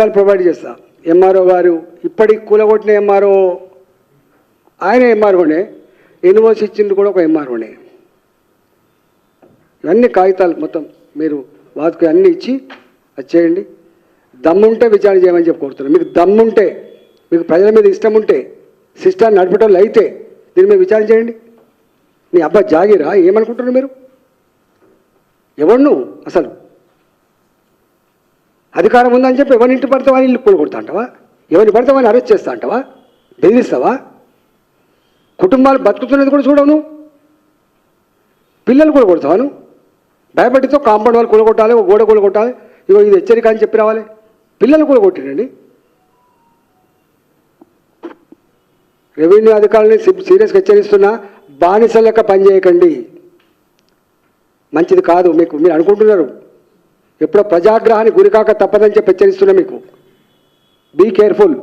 కాగితాలు ప్రొవైడ్ చేస్తా. ఎంఆర్ఓ గారు ఇప్పటికి కూలగొట్టిన ఎంఆర్ఓ ఆయన ఎంఆర్ఓనే ఇన్వాయిస్ ఇచ్చింది కూడా ఒక ఎంఆర్ఓనే. ఇవన్నీ కాగితాలు మొత్తం మీరు వాటికి అన్నీ ఇచ్చి అది చేయండి. దమ్ముంటే విచారణ చేయమని చెప్పి కోరుతున్నాను. మీకు దమ్ముంటే మీకు ప్రజల మీద ఇష్టం ఉంటే సిస్టాన్ని నడిపేటోళ్ళు అయితే దీని మీద విచారణ చేయండి. నీ అబ్బా జాగిరా ఏమనుకుంటున్నారు మీరు? ఎవరు నువ్వు? అసలు అధికారం ఉందని చెప్పి ఎవరిని ఇంటి పడితే వాళ్ళని ఇల్లు కూలగొడతా అంటావా ఎవరిని పడితే వాళ్ళని అరెస్ట్ చేస్తా అంటావా బెదిరిస్తావా? కుటుంబాలు బతుకుతున్నది కూడా చూడవు పిల్లలు కూడా కొడతావా భయపడితో కాంపౌండ్ వాళ్ళు కూలగొట్టాలి ఒక గోడ కూలగొట్టాలి ఇగో ఇది హెచ్చరిక అని చెప్పి రావాలి. పిల్లలు కూడా కొట్టిరండి రెవెన్యూ అధికారులని సీరియస్గా హెచ్చరిస్తున్నా బానిస లెక్క పనిచేయకండి మంచిది కాదు మీకు మీరు అనుకుంటున్నారు. ఎప్పుడో ప్రజాగ్రహానికి గురికాక తప్పదని చెప్పి హెచ్చరిస్తున్నా మీకు. Be careful